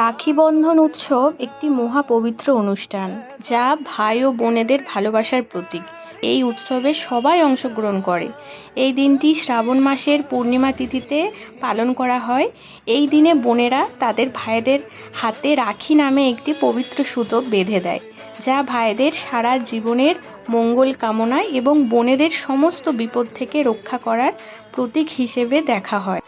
রাখি বন্ধন উৎসব একটি মহা পবিত্র অনুষ্ঠান, যা ভাই ও বোনেদের ভালোবাসার প্রতীক। এই উৎসবে সবাই অংশগ্রহণ করে। এই দিনটি শ্রাবণ মাসের পূর্ণিমা তিথিতে পালন করা হয়। এই দিনে বোনেরা তাদের ভাইদের হাতে রাখি নামে একটি পবিত্র সুতো বেঁধে দেয়, যা ভাইদের সারা জীবনের মঙ্গল কামনায় এবং বোনেদের সমস্ত বিপদ থেকে রক্ষা করার প্রতীক হিসেবে দেখা হয়।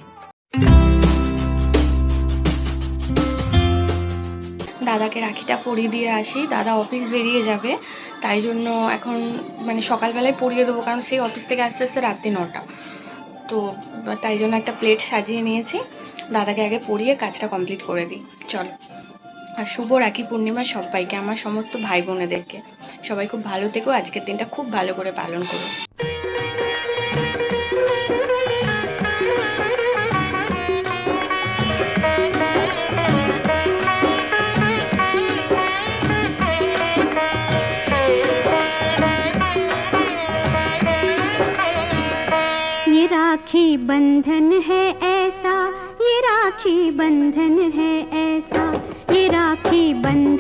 দাদাকে রাখিটা পরিয়ে দিয়ে আসি। দাদা অফিস বেরিয়ে যাবে। তাই জন্য এখন মানে সকালবেলায় পরিয়ে দেবো, কারণ সেই অফিস থেকে আস্তে আস্তে রাত্রি নটা। তো তাই জন্য একটা প্লেট সাজিয়ে নিয়েছি। দাদাকে আগে পরিয়ে কাজটা কমপ্লিট করে দিই। চলো। আর শুভ রাখি পূর্ণিমা সবাইকে, আমার সমস্ত ভাই বোনেদেরকে। সবাই খুব ভালো থেকো। আজকের দিনটা খুব ভালো করে পালন করো। राखी बंधन है ऐसा ये राखी बंधन है ऐसा ये राखी बंधन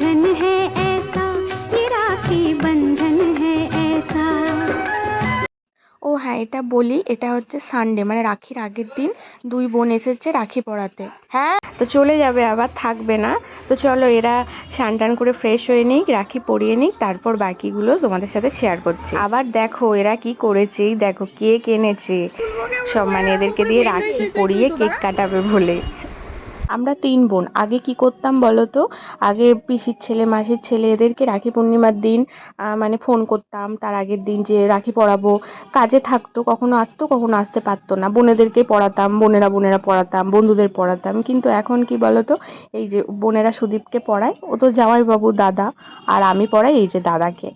এটা বলি, এটা হচ্ছে সানডে মানে রাখির আগের দিন দুই বোন এসেছে রাখি পড়াতে হ্যাঁ? তো চলে যাবে আবার, থাকবে না। তো চলো এরা স্নান টান করে ফ্রেশ হয়ে নিক, রাখি পরিয়ে নিক, তারপর বাকিগুলো তোমাদের সাথে শেয়ার করছি। আবার দেখো এরা কি করেছে দেখো কেক এনেছে সব মানে এদেরকে দিয়ে রাখি পরিয়ে কেক কাটাবে বলে। আমরা তিন বোন। আগে কি করতাম বলো তো? আগে পিসির ছেলে, মাসির ছেলে এদেরকে রাখি পূর্ণিমার দিন মানে ফোন করতাম। তার আগের দিন যে রাখি পড়াবো কাজে থাকতো, কখনো আসতো, কখনো আসতে পারতো না। বোনেদেরকে পড়াতাম, বোনেরা বোনেরা পড়াতাম, বন্ধুদের পড়াতাম। কিন্তু এখন কি বলতো এই যে বোনেরা সুদীপকে পড়ায়, ও তো জামাইবাবু দাদা। আর আমি পড়াই এই যে দাদাকে।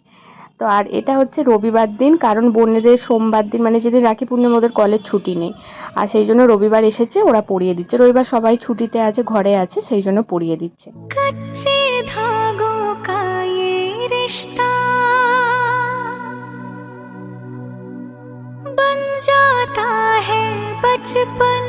তো আর এটা হচ্ছে রবিবার দিন কারণ বোনেদের সোমবার দিন মানে যেদিন রাখি পূর্ণিমা ওদের কলেজ ছুটি নেই আর সেই জন্য রবিবার এসেছে ওরা পড়িয়ে দিচ্ছে রবিবার সবাই ছুটিতে আছে ঘরে আছে সেই জন্য পড়িয়ে দিচ্ছে कच्चे धागों का ये रिश्ता बन जाता है बचपन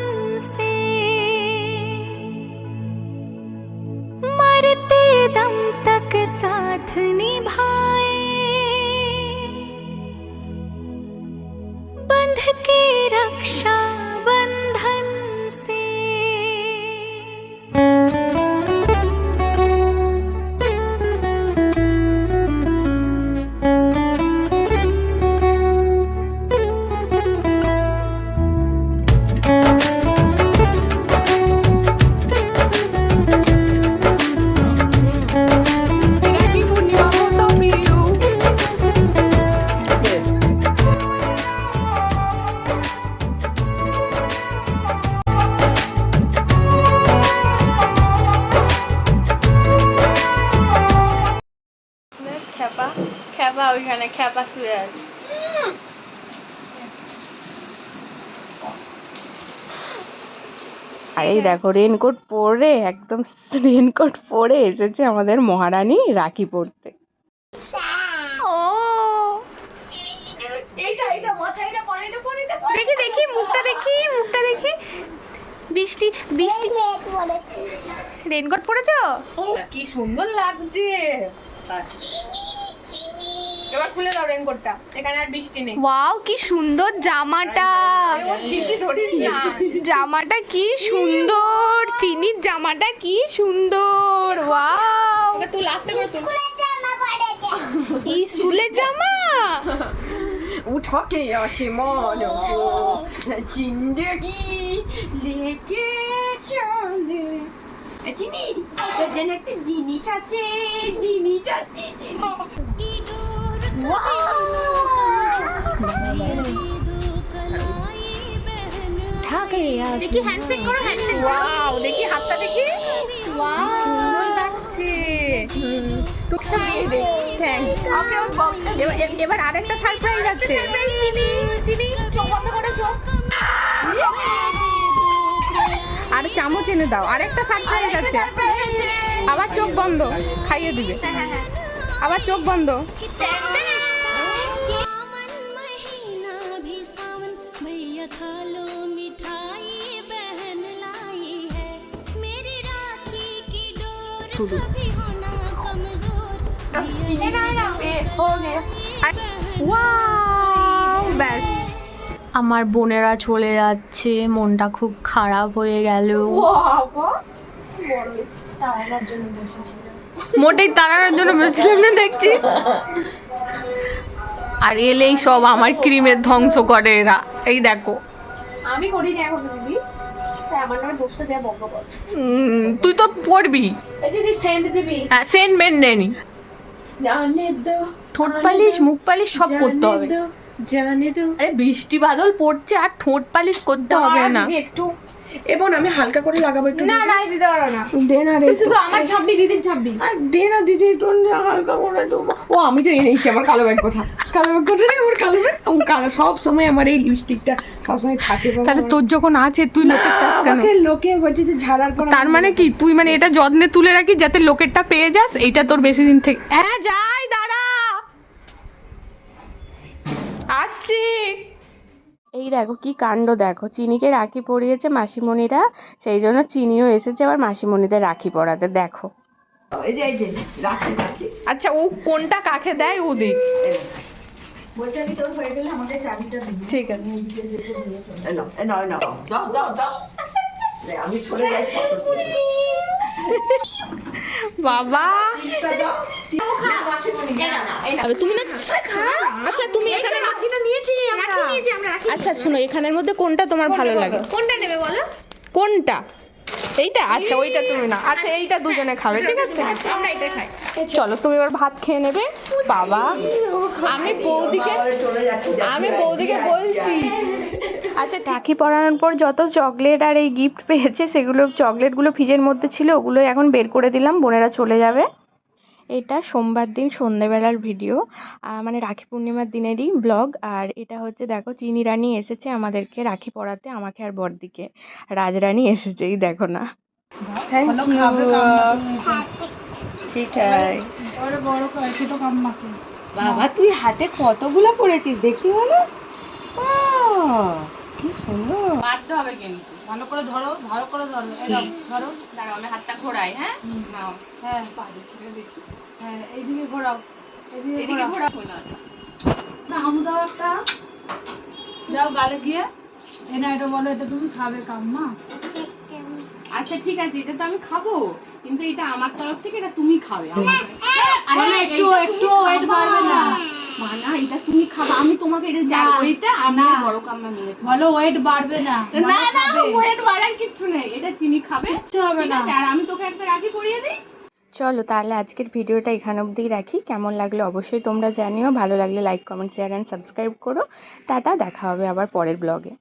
খ্যাপা খ্যাপা ওইখানে খ্যাপা শুয়ে আছে আর এই দেখো রেনকোট পরে একদম রেনকোট পরে এসেছে আমাদের মহারানী রাখি পরতে। ও। দেখি দেখি মুখটা দেখি মুখটা দেখি। বৃষ্টি বৃষ্টি। রেনকোট পরেছো। কি সুন্দর লাগছে। এবার ওয়াও কি সুন্দর জামাটা। ঠিকই ধরিস জামাটা কি সুন্দর। চিনির জামাটা কি সুন্দর। ওয়াও ওকে স্কুলের জামা উঠকে আসে মন জিন্দগি লেকে চলে। চিনি? একটা জিনিস আছে জিনিস আছে। হ্যাঁ। দেখি হ্যান্ডশেক করো হ্যান্ডশেক ওয়াও দেখি হাতটা দেখি। ওয়াও সুন্দর লাগছে এবার এবার আরেকটা সারপ্রাইজ আছে চিনি চিনি চোখ বন্ধ করে চোখ আর চামচ এনে দাও। আরেকটা সারপ্রাইজ আছে আবার চোখ বন্ধ খাইয়ে দিবে। আবার চোখ বন্ধ। আমার বোনেরা চলে যাচ্ছে মনটা খুব খারাপ হয়ে গেল। মোটেই তাড়ানোর জন্য বলছিলাম না দেখছি। আর এলেই সব আমার ক্রিমের ধ্বংস করে এরা। এই দেখো। আমি করিনি এখন দিদি। তাই আমার নামে দোষটা দেওয়া বন্ধ কর তুই তো পড়বি। এই সেন্ট দিবি। হ্যাঁ সেন্ট মেন নেনি জানে দো ঠোঁট পালিশ মুখ পালিশ সব করতে হবে। জানে দো আরে বৃষ্টি বাদল পড়ছে আর ঠোঁট পালিশ করতে হবে না। একটু। এবং আমি হালকা করে লাগাবো একটু না না দিতে পারো না। দে না রে শুধু আমার ছাপড়ি দিদির ছাপড়ি আর দে না দিদি একটু হালকা করে দেবো। ও আমি তো এনেছি আমার কালো ব্যাগ কোথা? কালো ব্যাগ কোথা নেই আমার কালো ব্যাগ? কালো সব সময় আমার এই লিপস্টিকটা সব সময় থাকে তাহলে তোর যখন আছে তুই লোকের চাস কেন? আমাকে লোকে বলছে যে ঝাড়ার পর তার মানে কি? তুই মানে এটা যত্নে তুলে রাখিস যাতে লোকেরটা পেয়ে যাস? এটা তোর বেশি দিন থেকে হ্যাঁ যাই দাঁড়া। আসছি। এই দেখো কি কাণ্ড দেখো। চিনিকে রাখি পরিয়েছে মাসিমণিরা সেই জন্য চিনিও এসেছে আবার মাসিমণিদের রাখি পরাতে। দেখো। এই যে এই যে রাখি রাখি। আচ্ছা ও কোনটা কাকে দেয়? ও দিক। ঠিক আছে। নে, তুলতে। বাবা। না না। তুমি না আচ্ছা তুমি এখানে রাখিটা নিয়েছি রাখি নিয়েছি। আমরা রাখি আচ্ছা শুনো এখানের মধ্যে কোনটা তোমার ভালো লাগে? কোনটা নেবে বলো? কোনটা? এইটা? আচ্ছা ওইটা তুমি না। আচ্ছা এইটা দুজনে খাবে ঠিক আছে? আমরা এটা খাই। চলো তুমি এবার ভাত খেয়ে নেবে। বাবা। আমি বৌদিকে আমি বৌদিকে বলছি। আচ্ছা রাখি পরানোর পর যত চকলেট আর এই গিফট পেয়েছে সেগুলো চকলেটগুলো ফ্রিজের মধ্যে ছিল ওগুলো এখন বের করে দিলাম বোনেরা চলে যাবে। এটা সোমবার দিন সন্ধেবেলার ভিডিও মানে রাখি পূর্ণিমার দিনেরই ব্লগ। আর এটা হচ্ছে দেখো চিনি রানী এসেছে আমাদেরকে রাখি পরাতে আমাকে আর বড়দিকে রাজরানী এসেছে এই দেখো না। ঠিক বাবা তুই হাতে কতগুলো পড়েছিস দেখি বলো। সুন্দর। মারতে হবে কিন্তু। ভালো করে ধরো ভালো করে ধরো। এই ধরো। দাঁড়াও আমি হাতটা ঘোরাই হ্যাঁ? নাও। হ্যাঁ। পারি কিনা দেখি। হ্যাঁ এইদিকে ঘোরাও। এদিকে ঘোরাও। না। আচ্ছা ঠিক আছে এটা তো আমি খাব। কিন্তু এটা আমার তরফ থেকে এটা তুমি খাবে। আমার একটু একটু ওয়েট বাড়বে না। মানা এটা তুমি খাবে আমি তোমাকে এটা যাই ওইটা আমি বড় কাম্মা নিয়ে খাব। বলো ওয়েট বাড়বে না না না ওয়েট বাড়ার কিচ্ছু নেই এটা চিনি খাবে। ঠিক আছে আর আমি তোকে একটা রাখি পরিয়ে দিই। চলো তাহলে আজকের ভিডিওটা এখান অব্দি রাখি। কেমন লাগল অবশ্যই তোমরা জানিও ভালো লাগলে like comment share and subscribe করো। টাটা দেখা হবে আবার পরের ব্লগে